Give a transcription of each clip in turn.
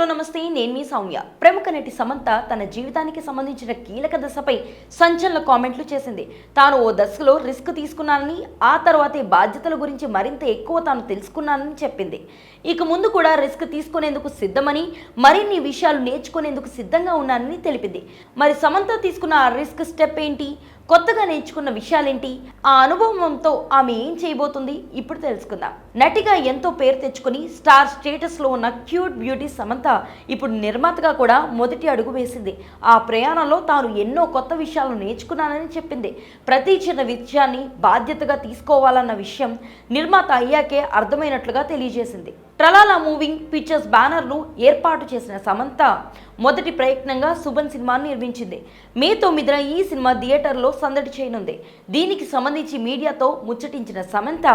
Hello నమస్తే. నేను మీ సౌమ్య. ప్రముఖ నటి సమంత తన జీవితానికి సంబంధించిన కీలక దశపై సంచలన కామెంట్లు చేసింది. తాను ఓ దశలో రిస్క్ తీసుకున్నానని ఆ తర్వాతే బాధ్యతల గురించి మరింత ఎక్కువ తాను తెలుసుకున్నానని చెప్పింది. ఇక ముందు కూడా రిస్క్ తీసుకునేందుకు సిద్ధమని మరిన్ని విషయాలు నేర్చుకునేందుకు సిద్ధంగా ఉన్నానని తెలిపింది. మరి సమంత తీసుకున్న ఆ రిస్క్ స్టెప్ ఏంటి? కొత్తగా నేర్చుకున్న విషయాలేంటి? ఆ అనుభవంతో ఆమె ఏం చేయబోతుంది? ఇప్పుడు తెలుసుకుందాం. నటిగా ఎంతో పేరు తెచ్చుకుని స్టార్ స్టేటస్లో ఉన్న క్యూట్ బ్యూటీ సమంత ఇప్పుడు నిర్మాతగా కూడా మొదటి అడుగు వేసింది. ఆ ప్రయాణంలో తాను ఎన్నో కొత్త విషయాలు నేర్చుకున్నానని చెప్పింది. ప్రతి చిన్న విషయాన్ని బాధ్యతగా తీసుకోవాలన్న విషయం నిర్మాత అయ్యాకే అర్థమైనట్లుగా తెలియజేసింది. ట్రలాలా మూవింగ్ పిక్చర్స్ బ్యానర్ను ఏర్పాటు చేసిన సమంత మొదటి ప్రయత్నంగా సుబన్ సినిమాను నిర్మించింది. మే తొమ్మిదిన ఈ సినిమా థియేటర్లో సందడి చేయనుంది. దీనికి సంబంధించి మీడియాతో ముచ్చటించిన సమంత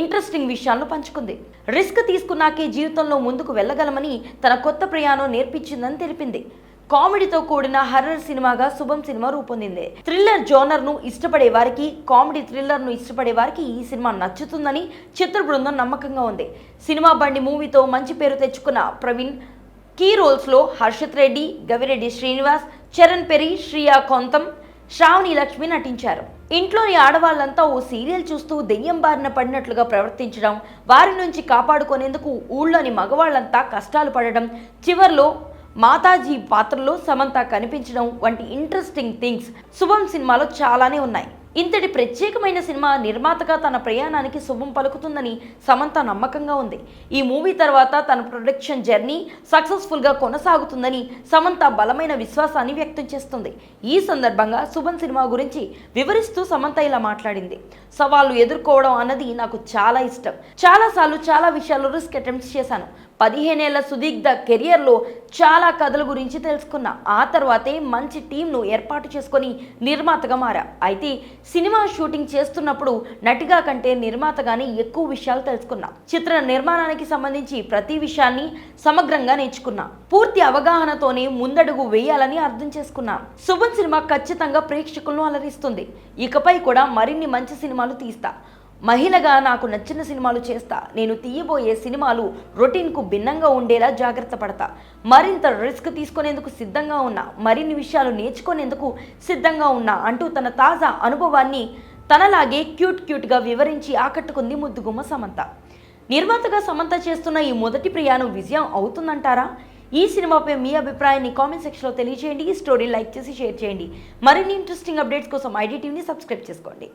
ఇంట్రెస్టింగ్ విషయాలను పంచుకుంది. రిస్క్ తీసుకున్నాకే జీవితంలో ముందుకు వెళ్ళగలమని తన కొత్త ప్రయాణం నేర్పించిందని తెలిపింది. కామెడీతో కూడిన హర్రర్ సినిమాగా శుభం సినిమా రూపొందింది. థ్రిల్లర్ జోనర్ను ఇష్టపడే వారికి కామెడీ థ్రిల్లర్ను ఇష్టపడే వారికి ఈ సినిమా నచ్చుతుందని చిత్ర బృందం నమ్మకంగా ఉంది. సినిమా బండి మూవీతో మంచి పేరు తెచ్చుకున్న ప్రవీణ్ కీ రోల్స్లో హర్షత్ రెడ్డి గవిరెడ్డి శ్రీనివాస్ చరణ్ పెరి శ్రియా కొంతం శ్రావణి లక్ష్మి నటించారు. ఇంట్లోని ఆడవాళ్ళంతా ఓ సీరియల్ చూస్తూ దెయ్యం బారిన పడినట్లుగా ప్రవర్తించడం వారి నుంచి కాపాడుకునేందుకు ఊళ్ళోని మగవాళ్ళంతా కష్టాలు పడడం చివర్లో మాతాజీ పాత్రలో సమంత కనిపించడం వంటి ఇంట్రెస్టింగ్ థింగ్స్ శుభం సినిమాలో చాలానే ఉన్నాయి. ఇంతటి ప్రత్యేకమైన సినిమా నిర్మాతగా తన ప్రయాణానికి శుభం పలుకుతుందని సమంత నమ్మకంగా ఉంది. ఈ మూవీ తర్వాత తన ప్రొడక్షన్ జర్నీ సక్సెస్ఫుల్గా కొనసాగుతుందని సమంత బలమైన విశ్వాసాన్ని వ్యక్తం చేస్తుంది. ఈ సందర్భంగా శుభం సినిమా గురించి వివరిస్తూ సమంత ఇలా మాట్లాడింది. సవాళ్ళు ఎదుర్కోవడం అన్నది నాకు చాలా ఇష్టం. చాలాసార్లు చాలా విషయాలు రిస్క్ అటెంప్ట్స్ చేశాను. పదిహేనేళ్ళ సుదీర్ఘ కెరియర్లో చాలా కథల గురించి తెలుసుకున్నా ఆ తర్వాతే మంచి టీంను ఏర్పాటు చేసుకొని నిర్మాతగా మారా. అయితే సినిమా షూటింగ్ చేస్తున్నప్పుడు నటిగా కంటే నిర్మాతగానే ఎక్కువ విషయాలు తెలుసుకున్నా. చిత్ర నిర్మాణానికి సంబంధించి ప్రతి విషయాన్ని సమగ్రంగా నేర్చుకున్నా. పూర్తి అవగాహనతోనే ముందడుగు వేయాలని అర్థం చేసుకున్నా. శుభన్ సినిమా ఖచ్చితంగా ప్రేక్షకులను అలరిస్తుంది. ఇకపై కూడా మరిన్ని మంచి సినిమాలు తీస్తా. మహిళగా నాకు నచ్చిన సినిమాలు చేస్తా. నేను తీయబోయే సినిమాలు రొటీన్కు భిన్నంగా ఉండేలా జాగ్రత్త పడతా. మరింత రిస్క్ తీసుకునేందుకు సిద్ధంగా ఉన్నా. మరిన్ని విషయాలు నేర్చుకునేందుకు సిద్ధంగా ఉన్నా అంటూ తన తాజా అనుభవాన్ని తనలాగే క్యూట్ క్యూట్గా వివరించి ఆకట్టుకుంది ముద్దుగుమ్మ సమంత. నిర్మాతగా సమంత చేస్తున్న ఈ మొదటి ప్రయాణం విజయం అవుతుందంటారా? ఈ సినిమాపై మీ అభిప్రాయాన్ని కామెంట్ సెక్షన్లో తెలియజేయండి ఈ స్టోరీ లైక్ చేసి షేర్ చేయండి. మరిన్ని ఇంట్రెస్టింగ్ అప్డేట్స్ కోసం ఐడి టీవీని సబ్స్క్రైబ్ చేసుకోండి.